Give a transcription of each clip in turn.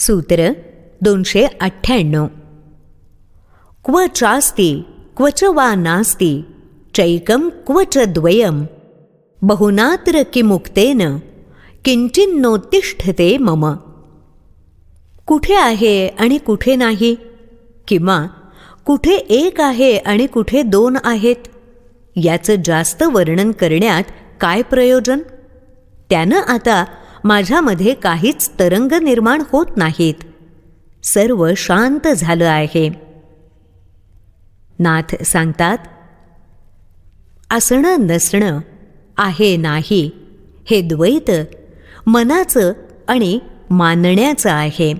सूत्र दोनशे अठ्ठ्याण्णव. क्व चास्ति क्व च वा नास्ति चैकं क्व च द्वयं बहुनात्र किमुक्तेन किंचिन्नोत्तिष्ठते मम. कुठे आहे आणि कुठे नाही? किंवा कुठे एक आहे आणि कुठे दोन आहेत? याचं जास्त वर्णन करण्यात काय प्रयोजन? त्यानं आता माझ्यामध्ये काहीच तरंग निर्माण होत नाहीत. सर्व शांत झालं आहे. नाथ सांगतात असणं नसणं आहे नाही. हे द्वैत मनाचं आणि मानण्याचं आहे.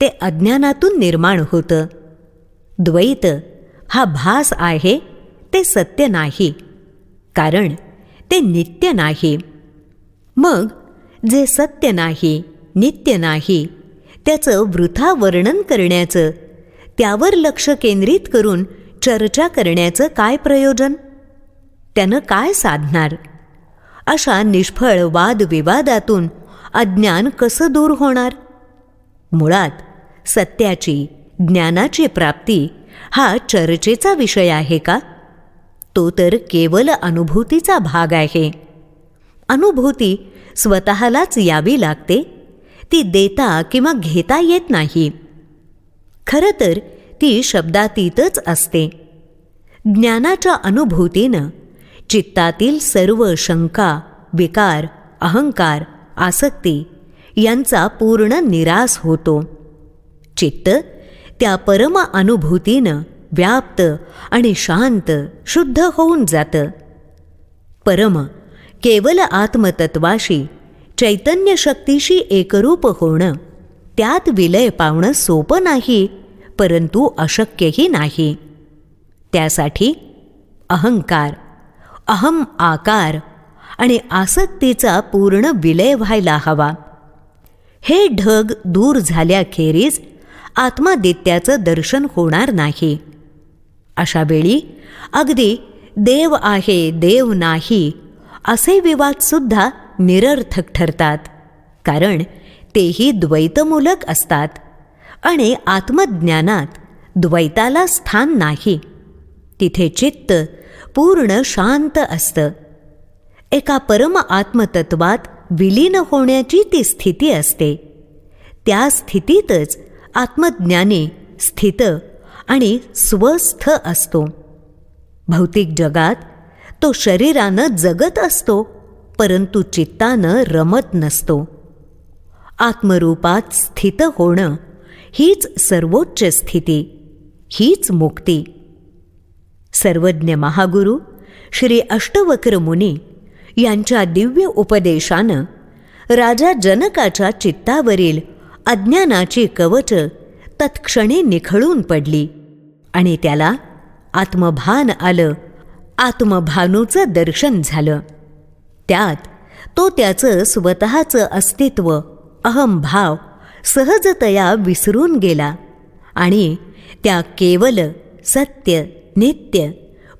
ते अज्ञानातून निर्माण होतं. द्वैत हा भास आहे ते सत्य नाही. कारण ते नित्य नाही. मग जे सत्य नाही नित्य नाही त्याचं वृथा वर्णन करण्याचं त्यावर लक्ष केंद्रित करून चर्चा करण्याचं काय प्रयोजन? त्यानं काय साधणार? अशा निष्फळ वादविवादातून अज्ञान कसं दूर होणार? मुळात सत्याची ज्ञानाची प्राप्ती हा चर्चेचा विषय आहे का? तो तर केवल अनुभूतीचा भाग आहे. अनुभूती स्वतःलाच यावी लागते. ती देता किंवा घेता येत नाही. खरं तर ती शब्दातीतच असते. ज्ञानाच्या अनुभूतीनं चित्तातील सर्व शंका विकार अहंकार आसक्ती यांचा पूर्ण निराश होतो. चित्त त्या परम अनुभूतीनं व्याप्त आणि शांत शुद्ध होऊन जातं. परम केवल आत्मतत्वाशी चैतन्य शक्तीशी एकरूप होणं त्यात विलय पावणं सोपं नाही परंतु अशक्यही नाही. त्यासाठी अहंकार अहम आकार आणि आसक्तीचा पूर्ण विलय व्हायला हवा. हे ढग दूर झाल्याखेरीज आत्मादित्याचं दर्शन होणार नाही. अशावेळी अगदी देव आहे देव नाही असे विवादसुद्धा निरर्थक ठरतात. कारण तेही द्वैतमूलक असतात आणि आत्मज्ञानात द्वैताला स्थान नाही. तिथे चित्त पूर्ण शांत असतं. एका परम आत्मतत्वात विलीन होण्याची ती स्थिती असते. त्या स्थितीतच आत्मज्ञानी स्थित आणि स्वस्थ असतो. भौतिक जगात तो शरीरानं जगत असतो परंतु चित्तानं रमत नसतो. आत्मरूपात स्थित होणं हीच सर्वोच्च स्थिती हीच मुक्ती. सर्वज्ञ महागुरु श्री अष्टवक्र मुनी यांच्या दिव्य उपदेशानं राजा जनकाच्या चित्तावरील अज्ञानाची कवच तत्क्षणी निखळून पडली आणि त्याला आत्मभान आलं. आत्मभानूचं दर्शन झालं. त्यात तो त्याचं स्वतःचं अस्तित्व अहमभाव सहजतया विसरून गेला आणि त्या केवल सत्य नित्य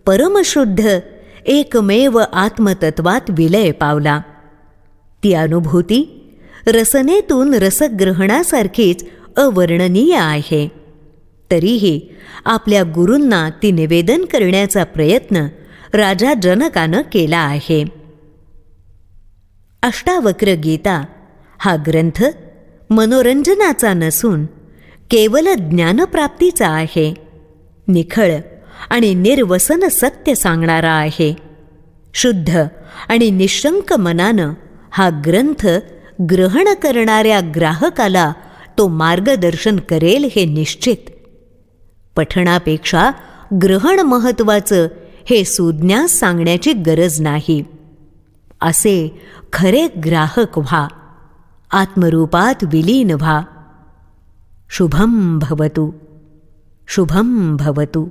परमशुद्ध एकमेव आत्मतत्वात विलय पावला. ती अनुभूती रसनेतून रसग्रहणासारखीच अवर्णनीय आहे. तरीही आपल्या गुरूंना ती निवेदन करण्याचा प्रयत्न राजा जनकानं केला आहे. अष्टावक्र गीता हा ग्रंथ मनोरंजनाचा नसून केवल ज्ञानप्राप्तीचा आहे. निखळ आणि निर्वसन सत्य सांगणारा आहे. शुद्ध आणि निशंक मनानं हा ग्रंथ ग्रहण करणाऱ्या ग्राहकाला तो मार्गदर्शन करेल हे निश्चित. पठणापेक्षा ग्रहण महत्वाचं हे सुज्ञास सांगण्याची गरज नाही. असे खरे ग्राहक व्हा. आत्मरूपात विलीन व्हा. शुभम भवतु. शुभम भवतु.